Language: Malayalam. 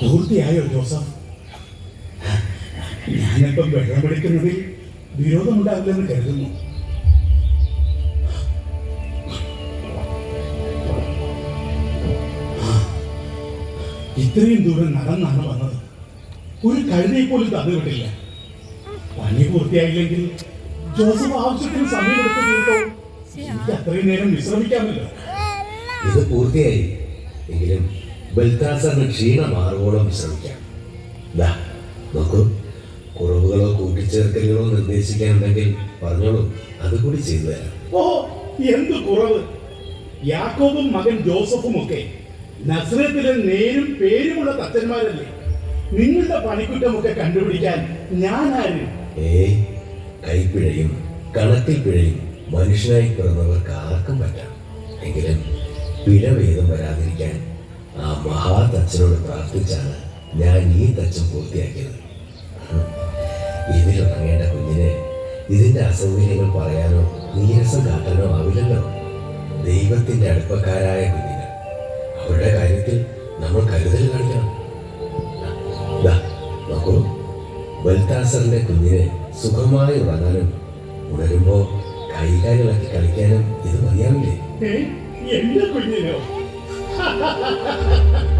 പൂർത്തിയായോ ജോസഫ്? ഞാനിപ്പം വെള്ളമെടുക്കുന്നതിൽ വിരോധമുണ്ടാകില്ലെന്ന് കരുതുന്നു. ഇത്രയും ദൂരം നടന്നാണ് വന്നത്. ഒരു കഴുതയെ പോലും തന്നുവിട്ടില്ല. പണി പൂർത്തിയായില്ലെങ്കിൽ ജോസഫ് ആവശ്യത്തിന് സമയമെടുത്ത് എനിക്ക് അത്രയും നേരം വിശ്രമിക്കാമല്ലോ. ഇത് പൂർത്തിയായി. എങ്കിലും ബൽത്താസറിന് ക്ഷീണം മാറുവോളം വിശ്രമിക്കാം ദാ നോക്കൂ. കുറവുകളോ കൂട്ടിച്ചേർക്കലുകളോ നിർദ്ദേശിക്കാനുണ്ടെങ്കിൽ പറഞ്ഞോളൂ. അതുകൂടി ചെയ്തു തരാം. ഓ എന്ത് കുറവ്? യാക്കോബും മകൻ ജോസഫും ഒക്കെ നസ്രത്തിലെ നേരും പേരുമുള്ള തച്ചന്മാരല്ലേ നിങ്ങളുടെ പണിക്കുറ്റമൊക്കെ കണ്ടുപിടിക്കാൻ ഞാൻ ആര് ഏയ് കൈപ്പിഴയും കണക്കിൽ പിഴയും മനുഷ്യനായി പിറന്നവർക്ക് ആർക്കും പറ്റാം. എങ്കിലും പിഴ വേദം വരാതിരിക്കാൻ മഹാതച്ചനോട് പ്രാർത്ഥിച്ചാണ് ഞാൻ ഈ തച്ചം പൂർത്തിയാക്കിയത്. ഇതിലിറങ്ങേണ്ട കുഞ്ഞിനെ ഇതിന്റെ അസൗകര്യങ്ങൾ പറയാനോ നീരസം കാട്ടാനോ ആവില്ലല്ലോ. ദൈവത്തിന്റെ അടുപ്പക്കാരായ കുഞ്ഞിന് അവരുടെ കാര്യത്തിൽ നമ്മൾ കരുതൽ കാണിക്കണം. നോക്കൂ. ബൽത്താസറിന്റെ കുഞ്ഞിനെ സുഖമായി ഉറങ്ങാനും ഉണരുമ്പോ കൈകാലിളക്കി കളിക്കാനും ഇത് മതിയാവില്ലേ? എന്റെ കുഞ്ഞിനോ?